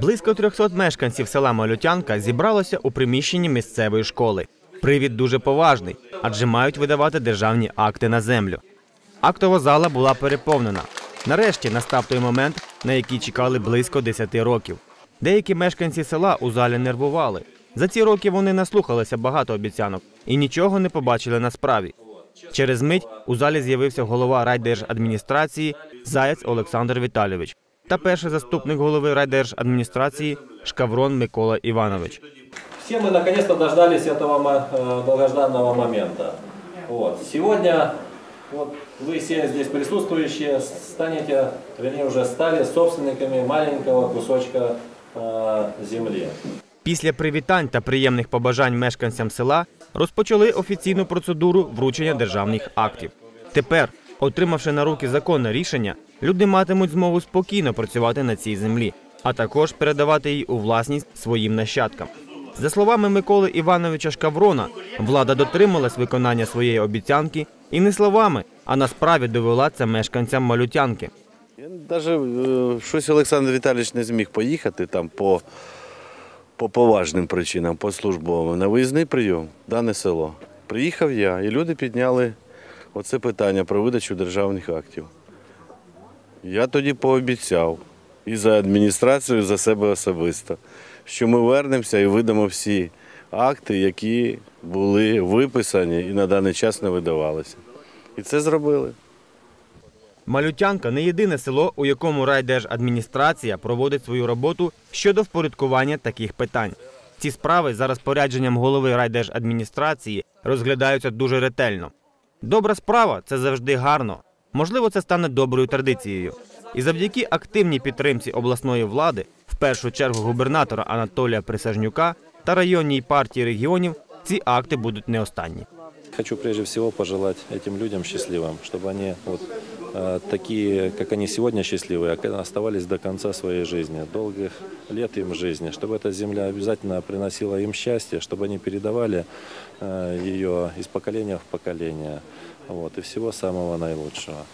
Близько 300 мешканців села Малютянка зібралося у приміщенні місцевої школи. Привід дуже поважний, адже мають видавати державні акти на землю. Актова зала була переповнена. Нарешті настав той момент, на який чекали близько 10 років. Деякі мешканці села у залі нервували. За ці роки вони наслухалися багато обіцянок і нічого не побачили на справі. Через мить у залі з'явився голова райдержадміністрації Заєць Олександр Віталійович та перший заступник голови райдержадміністрації Шкаврон Микола Іванович. Все мы наконец-то дождались этого мо- э, долгожданного момента. Вот. Сегодня вот, вы все здесь присутствующие станете, вернее уже стали собственниками маленького кусочка э, земли. Після привітань та приємних побажань мешканцям села розпочали офіційну процедуру вручення державних актів. Тепер, отримавши на руки законне рішення, люди матимуть змогу спокійно працювати на цій землі, а також передавати її у власність своїм нащадкам. За словами Миколи Івановича Шкаврона, влада дотрималась виконання своєї обіцянки і не словами, а на справі довела це мешканцям малютянки. Навіть щось Олександр Віталійович не зміг поїхати там по, по поважним причинам, по службовим, на виїзний прийом, дане село. Приїхав я, і люди підняли оце питання про видачу державних актів. Я тоді пообіцяв і за адміністрацію, і за себе особисто, що ми вернемося і видамо всі акти, які були виписані і на даний час не видавалися. І це зробили. Малютянка не єдине село, у якому райдержадміністрація проводить свою роботу щодо впорядкування таких питань. Ці справи за розпорядженням голови райдержадміністрації розглядаються дуже ретельно. Добра справа це завжди гарно. Можливо, це стане доброю традицією. І завдяки активній підтримці обласної влади, в першу чергу губернатора Анатолія Присяжнюка та районній партії регіонів, ці акти будуть не останні. Хочу прежде всего пожелать этим людям счастливым, чтобы они вот э, такие, как они сегодня счастливые, ока- оставались до конца своей жизни, долгих лет им жизни, чтобы эта земля обязательно приносила им счастье, чтобы они передавали э, ее из поколения в поколение. Вот, и всего самого наилучшего.